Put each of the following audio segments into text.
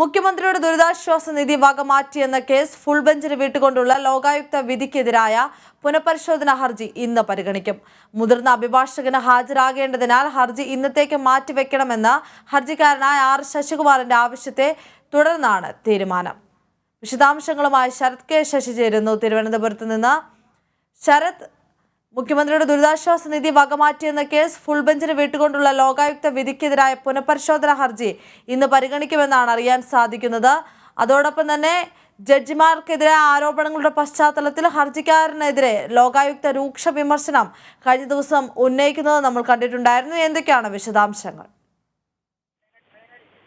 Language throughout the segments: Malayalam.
മുഖ്യമന്ത്രിയുടെ ദുരിതാശ്വാസ നിധി വക മാറ്റിയെന്ന കേസ് ഫുൾ ബെഞ്ചിന് വിട്ടുകൊണ്ടുള്ള ലോകായുക്ത വിധിക്കെതിരായ പുനഃപരിശോധന ഹർജി ഇന്ന് പരിഗണിക്കും. മുതിർന്ന അഭിഭാഷകന് ഹാജരാകേണ്ടതിനാൽ ഹർജി ഇന്നത്തേക്ക് മാറ്റിവെക്കണമെന്ന ഹർജിക്കാരനായ ആർ ശശികുമാറിന്റെ ആവശ്യത്തെ തുടർന്നാണ് തീരുമാനം. വിശദാംശങ്ങളുമായി ശരത് കെ ശശി ചേരുന്നു. തിരുവനന്തപുരത്ത് നിന്ന് ശരത് മുഖ്യമന്ത്രിയുടെ ദുരിതാശ്വാസ നിധി വകമാറ്റിയെന്ന കേസ് ഫുൾ ബെഞ്ചിന് വിട്ടുകൊണ്ടുള്ള ലോകായുക്ത വിധിക്കെതിരായ പുനഃപരിശോധന ഹർജി ഇന്ന് പരിഗണിക്കുമെന്നാണ് അറിയാൻ സാധിക്കുന്നത്. അതോടൊപ്പം തന്നെ ജഡ്ജിമാർക്കെതിരെ ആരോപണങ്ങളുടെ പശ്ചാത്തലത്തിൽ ഹർജിക്കാരനെതിരെ ലോകായുക്ത രൂക്ഷ വിമർശനം കഴിഞ്ഞ ദിവസം ഉന്നയിക്കുന്നത് നമ്മൾ കണ്ടിട്ടുണ്ടായിരുന്നു. എന്തൊക്കെയാണ് വിശദാംശങ്ങൾ?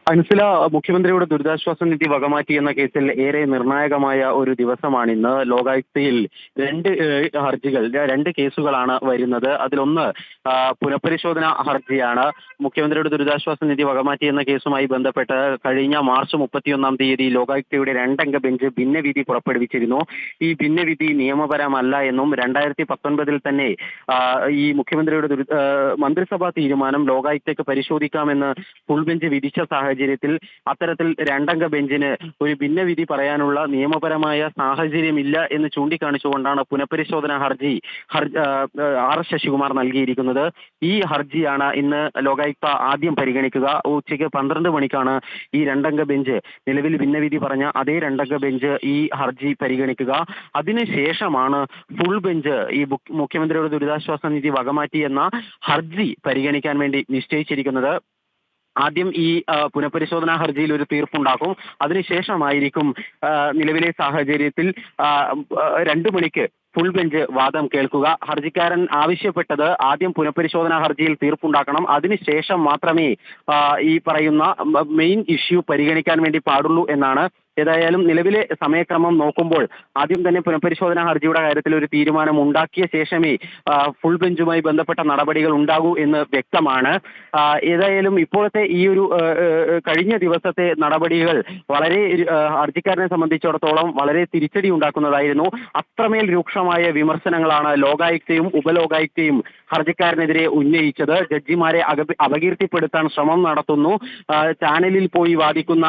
അൻസില മുഖ്യമന്ത്രിയുടെ ദുരിതാശ്വാസ നിധി വകമാറ്റി എന്ന കേസിൽ ഏറെ നിർണായകമായ ഒരു ദിവസമാണ് ഇന്ന് ലോകായുക്തയിൽ രണ്ട് ഹർജികൾ രണ്ട് കേസുകളാണ് വരുന്നത്. അതിലൊന്ന് പുനഃപരിശോധന ഹർജിയാണ്. മുഖ്യമന്ത്രിയുടെ ദുരിതാശ്വാസ നിധി വകമാറ്റി എന്ന കേസുമായി ബന്ധപ്പെട്ട് കഴിഞ്ഞ മാർച്ച് മുപ്പത്തിയൊന്നാം തീയതി ലോകായുക്തയുടെ രണ്ടംഗ ബെഞ്ച് ഭിന്നവിധി പുറപ്പെടുവിച്ചിരുന്നു. ഈ ഭിന്നവിധി നിയമപരമല്ല എന്നും രണ്ടായിരത്തി പത്തൊൻപതിൽ തന്നെ ഈ മുഖ്യമന്ത്രിയുടെ മന്ത്രിസഭാ തീരുമാനം ലോകായുക്തയ്ക്ക് പരിശോധിക്കാമെന്ന് ഫുൾ ബെഞ്ച് വിധിച്ച സാഹചര്യത്തിൽ അത്തരത്തിൽ രണ്ടംഗ ബെഞ്ചിന് ഒരു ഭിന്നവിധി പറയാനുള്ള നിയമപരമായ സാഹചര്യമില്ല എന്ന് ചൂണ്ടിക്കാണിച്ചുകൊണ്ടാണ് പുനഃപരിശോധന ഹർജി ആർ ശശികുമാർ നൽകിയിരിക്കുന്നത്. ഈ ഹർജിയാണ് ഇന്ന് ലോകായുക്ത ആദ്യം പരിഗണിക്കുക. ഉച്ചയ്ക്ക് പന്ത്രണ്ട് മണിക്കാണ് ഈ രണ്ടംഗ ബെഞ്ച് നിലവിൽ ഭിന്നവിധി പറഞ്ഞ അതേ രണ്ടംഗ ബെഞ്ച് ഈ ഹർജി പരിഗണിക്കുക. അതിനുശേഷമാണ് ഫുൾ ബെഞ്ച് ഈ മുഖ്യമന്ത്രിയുടെ ദുരിതാശ്വാസ നിധി വകമാറ്റി എന്ന ഹർജി പരിഗണിക്കാൻ വേണ്ടി നിശ്ചയിച്ചിരിക്കുന്നത്. ആദ്യം ഈ പുനഃപരിശോധനാ ഹർജിയിൽ ഒരു തീർപ്പുണ്ടാക്കും അതിനുശേഷമായിരിക്കും നിലവിലെ സാഹചര്യത്തിൽ രണ്ടു മണിക്ക് ഫുൾ ബെഞ്ച് വാദം കേൾക്കുക. ഹർജിക്കാരൻ ആവശ്യപ്പെട്ടത് ആദ്യം പുനഃപരിശോധനാ ഹർജിയിൽ തീർപ്പുണ്ടാക്കണം. അതിനുശേഷം മാത്രമേ ഈ പറയുന്ന മെയിൻ ഇഷ്യൂ പരിഗണിക്കാൻ വേണ്ടി പാടുള്ളൂ എന്നാണ് ഏതായാലും നിലവിലെ സമയക്രമം നോക്കുമ്പോൾ ആദ്യം തന്നെ പുനഃപരിശോധനാ ഹർജിയുടെ കാര്യത്തിൽ ഒരു തീരുമാനം ഉണ്ടാക്കിയ ശേഷമേ ഫുൾ ബെഞ്ചുമായി ബന്ധപ്പെട്ട നടപടികൾ ഉണ്ടാകൂ എന്ന് വ്യക്തമാണ്. ഏതായാലും ഇപ്പോഴത്തെ ഈ ഒരു കഴിഞ്ഞ ദിവസത്തെ നടപടികൾ വളരെ ഹർജിക്കാരനെ സംബന്ധിച്ചിടത്തോളം വളരെ തിരിച്ചടി ഉണ്ടാക്കുന്നതായിരുന്നു. അത്രമേൽ രൂക്ഷമായ വിമർശനങ്ങളാണ് ലോകായുക്തയും ഉപലോകായുക്തയും ഹർജിക്കാരനെതിരെ ഉന്നയിച്ചത്. ജഡ്ജിമാരെ അപകീർത്തിപ്പെടുത്താൻ ശ്രമം നടത്തുന്നു. ചാനലിൽ പോയി വാദിക്കുന്ന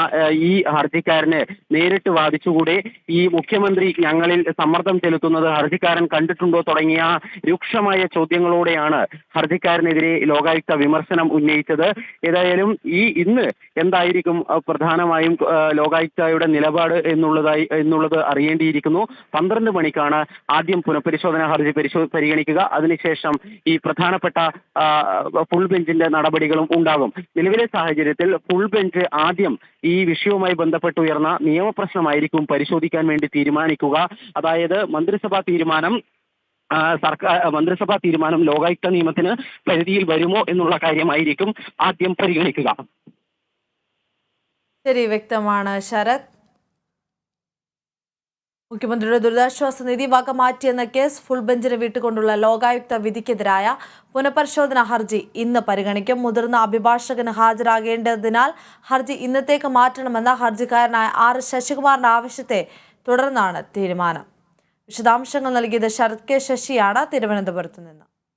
ഈ ഹർജിക്കാരനെ നേരിട്ട് വാദിച്ചുകൂടെ ഈ മുഖ്യമന്ത്രി ഞങ്ങളിൽ സമ്മർദ്ദം ചെലുത്തുന്നത് ഹർജിക്കാരൻ കണ്ടിട്ടുണ്ടോ തുടങ്ങിയ രൂക്ഷമായ ചോദ്യങ്ങളോടെയാണ് ഹർജിക്കാരനെതിരെ ലോകായുക്ത വിമർശനം ഉന്നയിച്ചത്. ഏതായാലും ഈ ഇന്ന് എന്തായിരിക്കും പ്രധാനമായും ലോകായുക്തയുടെ നിലപാട് എന്നുള്ളതായി എന്നുള്ളത് അറിയേണ്ടിയിരിക്കുന്നു. പന്ത്രണ്ട് മണിക്കാണ് ആദ്യം പുനഃപരിശോധന ഹർജി പരിശോ പരിഗണിക്കുക. അതിനുശേഷം ഈ പ്രധാനപ്പെട്ട ഫുൾ ബെഞ്ചിന്റെ നടപടികളും ഉണ്ടാകും. നിലവിലെ സാഹചര്യത്തിൽ ഫുൾ ബെഞ്ച് ആദ്യം ഈ വിഷയവുമായി ബന്ധപ്പെട്ട് ഉയർന്ന നിയമപ്രശ്നമായിരിക്കും പരിശോധിക്കാൻ വേണ്ടി തീരുമാനിക്കുക. അതായത് മന്ത്രിസഭാ തീരുമാനം സർക്കാർ മന്ത്രിസഭാ തീരുമാനം ലോകായുക്ത നിയമത്തിന് പരിധിയിൽ വരുമോ എന്നുള്ള കാര്യമായിരിക്കും ആദ്യം പരിഗണിക്കുക. ശരി വ്യക്തമാണ് ശരത്. മുഖ്യമന്ത്രിയുടെ ദുരിതാശ്വാസ നിധി വക മാറ്റിയെന്ന കേസ് ഫുൾ ബെഞ്ചിന് വിട്ടുകൊണ്ടുള്ള ലോകായുക്ത വിധിക്കെതിരായ പുനഃപരിശോധന ഹർജി ഇന്ന് പരിഗണിക്കും. മുതിർന്ന അഭിഭാഷകന് ഹാജരാകേണ്ടതിനാൽ ഹർജി ഇന്നത്തേക്ക് മാറ്റണമെന്ന ഹർജിക്കാരനായ ആർ ശശികുമാറിന്റെ ആവശ്യത്തെ തുടർന്നാണ് തീരുമാനം. വിശദാംശങ്ങൾ നൽകിയത് ശരത് കെ ശശിയാണ്. തിരുവനന്തപുരത്ത് നിന്ന്.